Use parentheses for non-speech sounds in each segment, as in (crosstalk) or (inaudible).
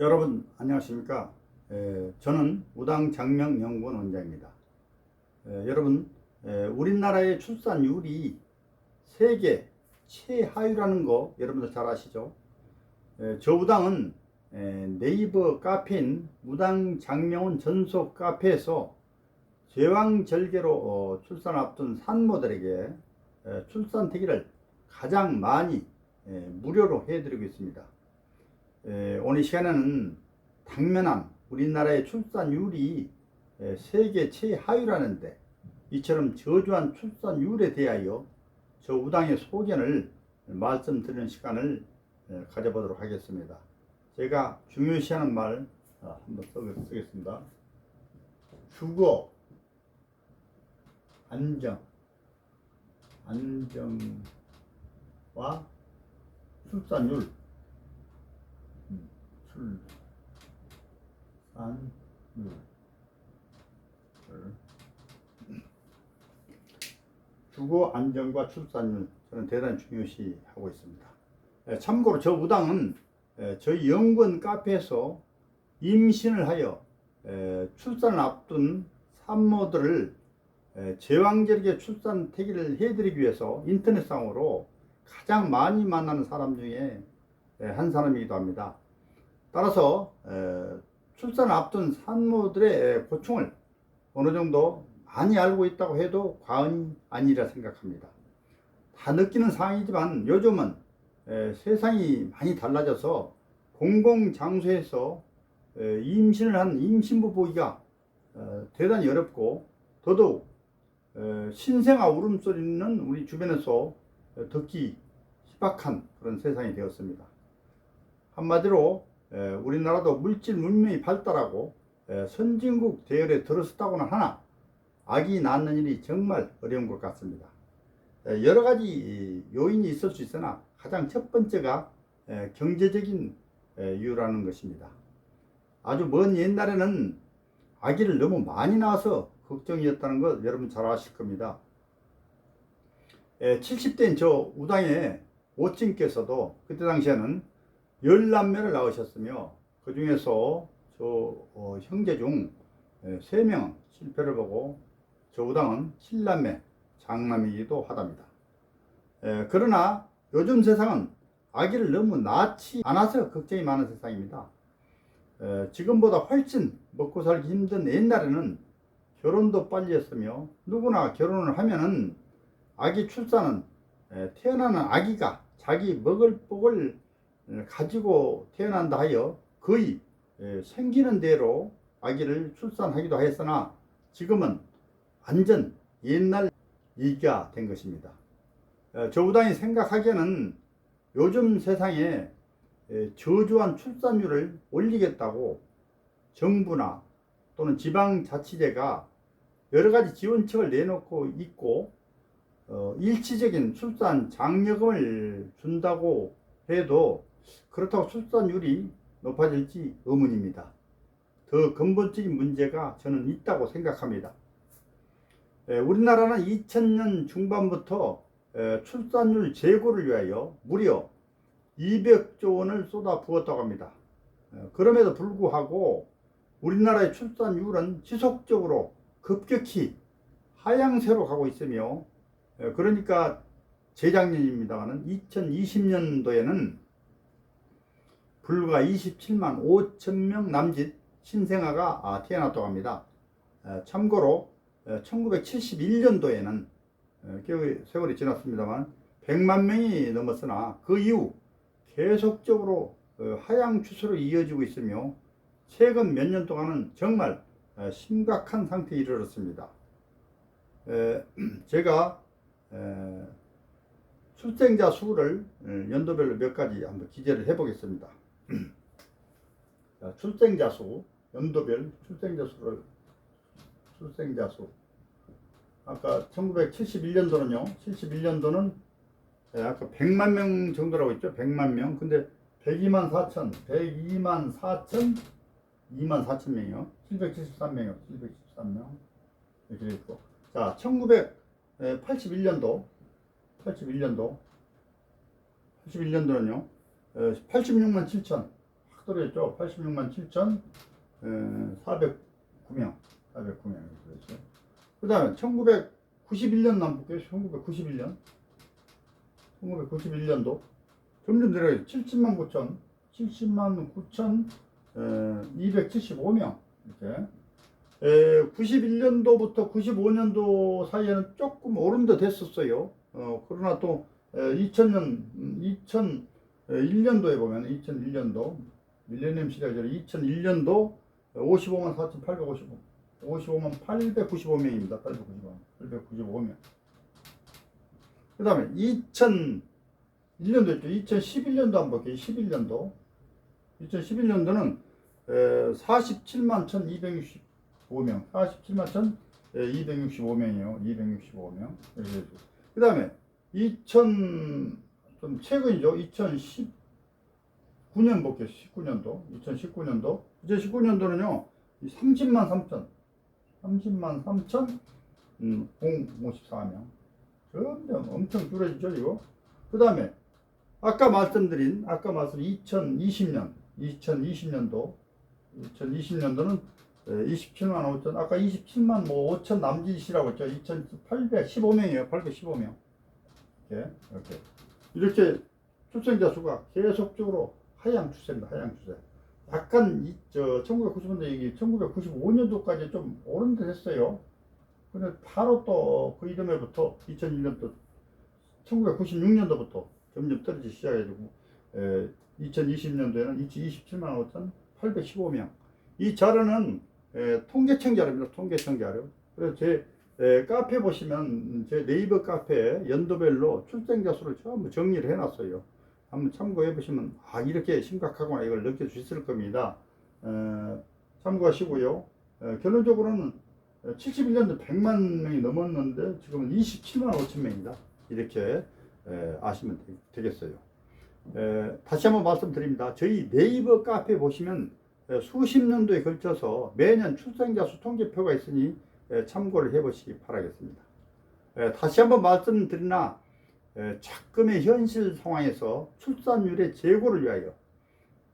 여러분 안녕하십니까? 에, 저는 우당 장명 연구원 원장입니다. 에, 여러분 에, 우리나라의 출산율이 세계 최하위라는 거 여러분들 잘 아시죠? 에, 저 우당은 에, 네이버 카페인 우당 장명원 전속 카페에서 제왕절개로 어, 출산 앞둔 산모들에게 에, 출산 대기를 가장 많이 에, 무료로 해드리고 있습니다. 에, 오늘 시간에는 당면한 우리나라의 출산율이 에, 세계 최하위라는데 이처럼 저조한 출산율에 대하여 저 우당의 소견을 말씀드리는 시간을 에, 가져보도록 하겠습니다. 제가 중요시하는 말 아, 한번 써- 쓰겠습니다. 주거, 안정, 안정과 출산율 출산율 주거 안정과 출산율 저는 대단히 중요시 하고 있습니다. 에, 참고로 저 우당은 에, 저희 연구원 카페에서 임신을 하여 에, 출산을 앞둔 산모들을 에, 제왕절개 출산 태기를 해드리기 위해서 인터넷상으로 가장 많이 만나는 사람 중에 에, 한 사람이기도 합니다. 따라서 에, 출산을 앞둔 산모들의 고충을 어느 정도 많이 알고 있다고 해도 과언이 아니라 생각합니다. 다 느끼는 상황이지만 요즘은 에, 세상이 많이 달라져서 공공 장소에서 에, 임신을 한 임신부 보기가 어, 대단히 어렵고 더더욱 에, 신생아 울음소리는 우리 주변에서 듣기 희박한 그런 세상이 되었습니다. 한마디로 에, 우리나라도 물질 문명이 발달하고 에, 선진국 대열에 들어섰다고는 하나 아기 낳는 일이 정말 어려운 것 같습니다. 에, 여러 가지 이, 요인이 있을 수 있으나 가장 첫 번째가 에, 경제적인 에, 이유라는 것입니다. 아주 먼 옛날에는 아기를 너무 많이 낳아서 걱정이었다는 것 여러분 잘 아실 겁니다. 70대인 저 우당의 오친께서도 그때 당시에는 열남매를 낳으셨으며 그 중에서 저 어, 형제 중세 명은 실패를 보고 저 우당은 칠남매 장남이기도 하답니다. 에, 그러나 요즘 세상은 아기를 너무 낳지 않아서 걱정이 많은 세상입니다. 에, 지금보다 훨씬 먹고 살기 힘든 옛날에는 결혼도 빨리 했으며 누구나 결혼을 하면은 아기 출산은 에, 태어나는 아기가 자기 먹을 복을 에, 가지고 태어난다 하여 거의 에, 생기는 대로 아기를 출산하기도 하였으나 지금은 완전 옛날 얘기가 된 것입니다. 에, 저 우당이 생각하기에는 요즘 세상에 에, 저조한 출산율을 올리겠다고 정부나 또는 지방자치제가 여러 가지 지원책을 내놓고 있고 어, 일시적인 출산 장려금을 준다고 해도 그렇다고 출산율이 높아질지 의문입니다. 더 근본적인 문제가 저는 있다고 생각합니다. 에, 우리나라는 2000년 중반부터 에, 출산율 제고를 위하여 무려 200조 원을 쏟아 부었다고 합니다. 에, 그럼에도 불구하고 우리나라의 출산율은 지속적으로 급격히 하향세로 가고 있으며 에, 그러니까 재작년입니다만은 2020년도에는 불과 27만 5천 명 남짓 신생아가 아, 태어났다고 합니다. 에, 참고로 1971년도에는 꽤 세월이 지났습니다만 100만 명이 넘었으나 그 이후 계속적으로 어, 하향 추세로 이어지고 있으며 최근 몇 년 동안은 정말 어, 심각한 상태에 이르렀습니다. 에, (clears throat) 제가 에, 출생자 수를 어, 연도별로 몇 가지 한번 기재를 해보겠습니다. 자, 출생자 수, 연도별 출생자 수를 출생자 수. 아까 1971년도는요. 71년도는 예, 아까 100만 명 정도라고 했죠. 100만 명. 근데 102만 4천, 102만 4천, 2만 4천 명이요. 773명이요. 773명. 이렇게 돼 있고. 자, 1981년도, 81년도, 81년도는요. 86만 7천. 들어있죠. 86만 7천 409명, 409명 그렇죠. 그 다음에 1991년 한번 볼게요. 1991년, 1991년도 점점 내려가요. 70만 9천, 70만 9천 275명 이렇게. 에, 91년도부터 95년도 사이에는 조금 오름도 됐었어요. 어, 그러나 또 에, 2000년, 2001년도에 보면 2001년도 밀레니엄 시대가 2001년도 55만 4,855, 55만 895명입니다. 895명, 895명. 그 다음에 2001년도 있죠. 2011년도 한번 볼게요. 11년도. 2011년도는 47만 1,265명, 47만 1,265명이에요. 265명. 그 다음에 2000, 좀 최근이죠. 2019년 볼게요. 19년도. 2019년도. 2019년도는요, 30만 3천, 30만 3천, 음, 054명. 점점 엄청 줄어지죠, 이거. 그 다음에, 아까 말씀드린, 아까 말씀 2020년, 2020년도, 2020년도는 27만 5천, 아까 27만 뭐 5천 남짓이라고 했죠. 2,815명이에요. 815명. 이렇게, 이렇게. 이렇게 출생자 수가 계속적으로 하향 추세입니다. 하향 추세. 약간 이, 저 1990년도 얘기 1995년도까지 좀 오른데 했어요. 근데 바로 또 그 이듬해부터 2001년도 1996년도부터 점점 떨어지기 시작해가지고 에, 2020년도에는 27만 5천 815명. 이 자료는 에, 통계청 자료입니다. 통계청 자료. 그래서 제 에, 카페 보시면 제 네이버 카페에 연도별로 출생자 수를 전부 정리를 해놨어요. 한번 참고해 보시면 아 이렇게 심각하구나 이걸 느낄 수 있을 겁니다. 에, 참고하시고요. 에, 결론적으로는 71년도 100만 명이 넘었는데 지금은 27만 5천 명이다. 이렇게 에, 아시면 되, 겠어요 다시 한번 말씀드립니다. 저희 네이버 카페 보시면 에, 수십 년도에 걸쳐서 매년 출생자 수 통계표가 있으니 에, 참고를 해보시기 바라겠습니다. 에, 다시 한번 말씀드리나 에, 작금의 현실 상황에서 출산율의 제고를 위하여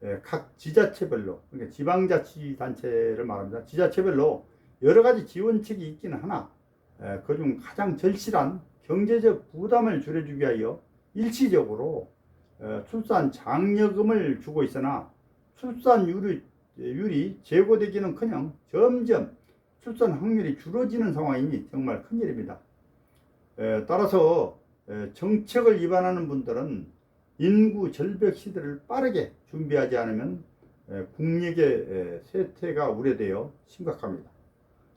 에, 각 지자체별로 그러니까 지방자치단체를 말합니다. 지자체별로 여러 가지 지원책이 있기는 하나 그중 가장 절실한 경제적 부담을 줄여주기 위하여 일시적으로 에, 출산 장려금을 주고 있으나 출산율이 율이 제고되기는커녕 점점 출산 확률이 줄어지는 상황이니 정말 큰일입니다. 에, 따라서 에, 정책을 위반하는 분들은 인구 절벽 시대를 빠르게 준비하지 않으면 에, 국력의 에, 쇠퇴가 우려되어 심각합니다.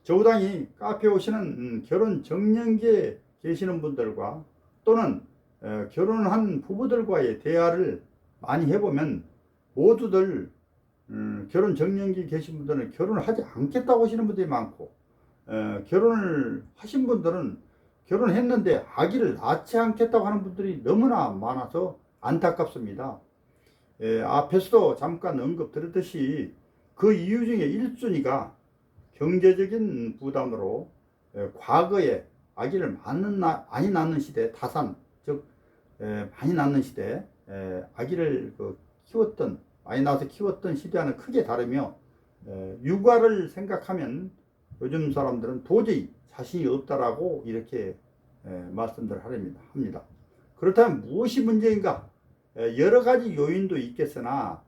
저우당이 카페 오시는 음, 결혼 정년기에 계시는 분들과 또는 에, 결혼한 부부들과의 대화를 많이 해보면 모두들 음, 결혼 정년기 계신 분들은 결혼을 하지 않겠다고 하시는 분들이 많고 에, 결혼을 하신 분들은 결혼했는데 아기를 낳지 않겠다고 하는 분들이 너무나 많아서 안타깝습니다. 에, 앞에서도 잠깐 언급 드렸듯이 그 이유 중에 1순위가 경제적인 부담으로 에, 과거에 아기를 나, 많이 낳는 시대 다산 즉 에, 많이 낳는 시대 에, 아기를 그 키웠던 많이 낳아서 키웠던 시대와는 크게 다르며 에, 육아를 생각하면 요즘 사람들은 도저히 자신이 없다라고 이렇게 에, 말씀들 하렵니다 합니다. 그렇다면 무엇이 문제인가? 에, 여러 가지 요인도 있겠으나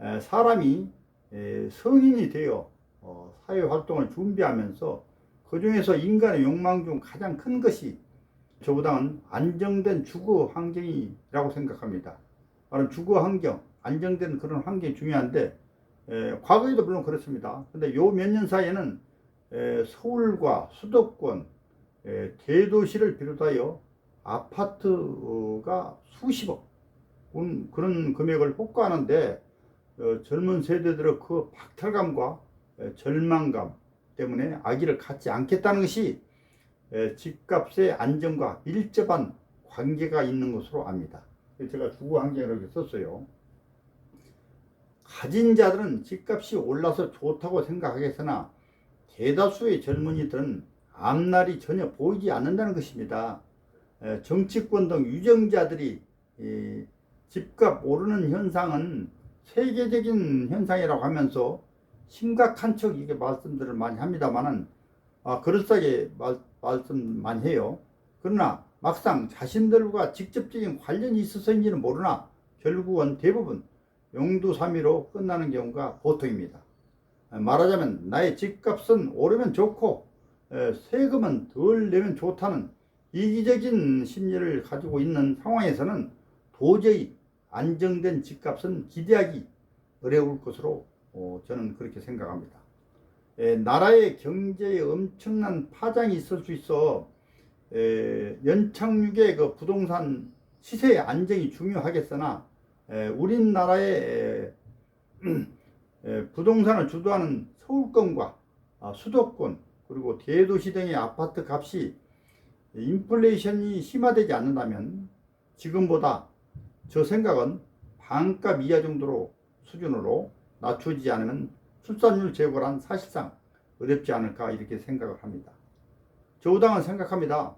에, 사람이 에, 성인이 되어 어, 사회 활동을 준비하면서 그 중에서 인간의 욕망 중 가장 큰 것이 저보다는 안정된 주거 환경이라고 생각합니다. 바로 주거 환경, 안정된 그런 환경이 중요한데 에, 과거에도 물론 그렇습니다. 근데 요 몇 년 사이에는 에, 서울과 수도권, 에, 대도시를 비롯하여 아파트가 수십억 음, 그런 금액을 호가하는데 어, 젊은 세대들의 그 박탈감과 에, 절망감 때문에 아기를 갖지 않겠다는 것이 에, 집값의 안정과 밀접한 관계가 있는 것으로 압니다. 제가 주거 환경이라고 썼어요. 가진 자들은 집값이 올라서 좋다고 생각하겠으나 대다수의 젊은이들은 앞날이 전혀 보이지 않는다는 것입니다. 에, 정치권 등 유정자들이 이, 집값 오르는 현상은 세계적인 현상이라고 하면서 심각한 척 이게 말씀들을 많이 합니다만은 아, 그럴싸하게 말, 말씀 많이 해요. 그러나 막상 자신들과 직접적인 관련이 있어서인지는 모르나 결국은 대부분 용두사미로 끝나는 경우가 보통입니다. 아, 말하자면 나의 집값은 오르면 좋고 에, 세금은 덜 내면 좋다는 이기적인 심리를 가지고 있는 상황에서는 도저히 안정된 집값은 기대하기 어려울 것으로 어, 저는 그렇게 생각합니다. 에, 나라의 경제에 엄청난 파장이 있을 수 있어 에, 연착륙의 그 부동산 시세의 안정이 중요하겠으나 에, 우리나라의 (clears throat) 부동산을 주도하는 서울권과 아, 수도권 그리고 대도시 등의 아파트 값이 인플레이션이 심화되지 않는다면 지금보다 저 생각은 반값 이하 정도로 수준으로 낮춰지지 않으면 출산율 제고란 사실상 어렵지 않을까 이렇게 생각을 합니다. 저우당은 생각합니다.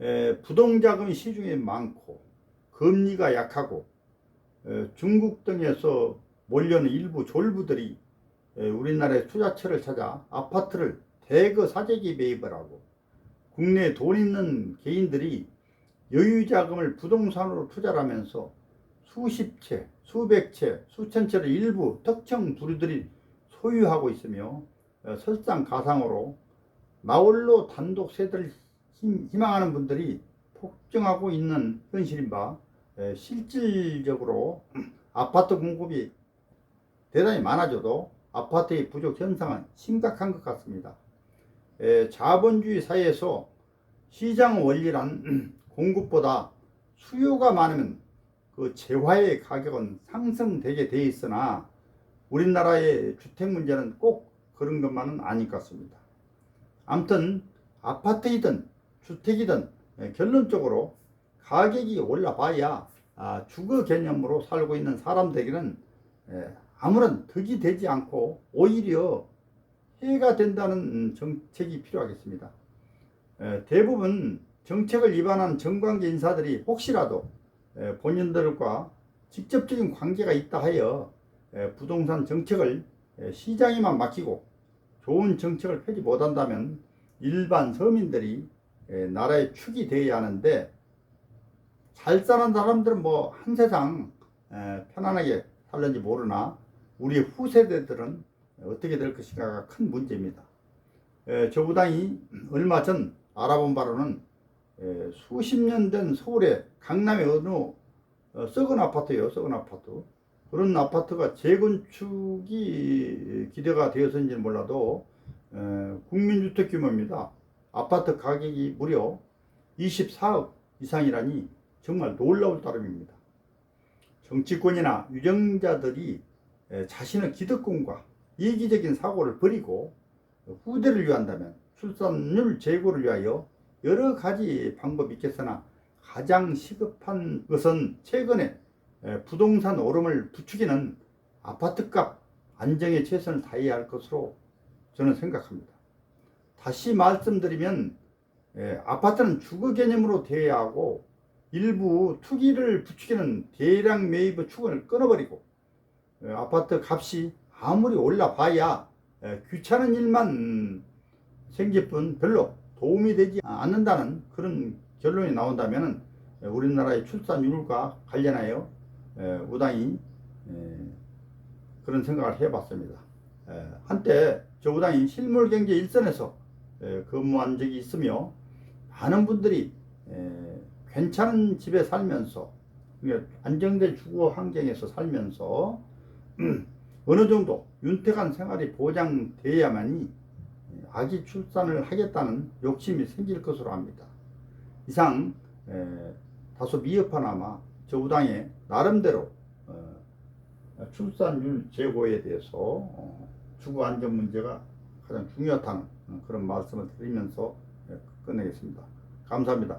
에, 부동자금이 시중에 많고 금리가 약하고 에, 중국 등에서 몰려는 일부 졸부들이 에, 우리나라의 투자처를 찾아 아파트를 대거 사재기 매입을 하고 국내에 돈 있는 개인들이 여유 자금을 부동산으로 투자를 하면서 수십 채, 수백 채, 수천 채를 일부 특정 부류들이 소유하고 있으며 어, 설상가상으로 나홀로 단독 세대를 힘- 희망하는 분들이 폭증하고 있는 현실인 바 에, 실질적으로 아파트 공급이 대단히 많아져도 아파트의 부족 현상은 심각한 것 같습니다. 에, 자본주의 사회에서 시장 원리란 (clears throat) 공급보다 수요가 많으면 그 재화의 가격은 상승되게 돼 있으나 우리나라의 주택 문제는 꼭 그런 것만은 아닐 것 같습니다. 아무튼 아파트이든 주택이든 에, 결론적으로 가격이 올라봐야 아, 주거 개념으로 살고 있는 사람들에게는 에, 아무런 득이 되지 않고 오히려 해가 된다는 음, 정책이 필요하겠습니다. 에, 대부분 정책을 위반한 정관계 인사들이 혹시라도 에, 본인들과 직접적인 관계가 있다 하여 에, 부동산 정책을 에, 시장에만 맡기고 좋은 정책을 펴지 못한다면 일반 서민들이 에, 나라의 축이 되어야 하는데 잘 사는 사람들은 뭐 한 세상 에, 편안하게 살는지 모르나 우리 후세대들은 어떻게 될 것인가가 큰 문제입니다. 에, 저부당이 얼마 전 알아본 바로는 에, 수십 년된 서울의 강남의 어느 어, 썩은 아파트예요. 썩은 아파트. 그런 아파트가 재건축이 기대가 되어서인지는 몰라도 에, 국민주택 규모입니다. 아파트 가격이 무려 24억 이상이라니 정말 놀라울 따름입니다. 정치권이나 유정자들이 에, 자신의 기득권과 이기적인 사고를 버리고 후대를 위한다면 출산율 제고를 위하여 여러 가지 방법이 있겠으나 가장 시급한 것은 최근에 에, 부동산 오름을 부추기는 아파트값 안정에 최선을 다해야 할 것으로 저는 생각합니다. 다시 말씀드리면 에, 아파트는 주거 개념으로 되어야 하고 일부 투기를 부추기는 대량 매입의 추근을 끊어버리고 에, 아파트 값이 아무리 올라봐야 에, 귀찮은 일만 생길 뿐 별로 도움이 되지 않는다는 그런 결론이 나온다면 우리나라의 출산율과 관련하여 에, 우당이 에, 그런 생각을 해봤습니다. 에, 한때 저 우당이 실물경제 일선에서 에, 근무한 적이 있으며 많은 분들이 에, 괜찮은 집에 살면서 그러니까 안정된 주거 환경에서 살면서 어느 정도 윤택한 생활이 보장돼야만이 아기 출산을 하겠다는 욕심이 생길 것으로 합니다. 이상 에, 다소 미흡하나마 저 우당의 나름대로 어, 출산율 제고에 대해서 어, 주거 안전 문제가 가장 중요하다는 그런 말씀을 드리면서 예, 끝내겠습니다. 감사합니다.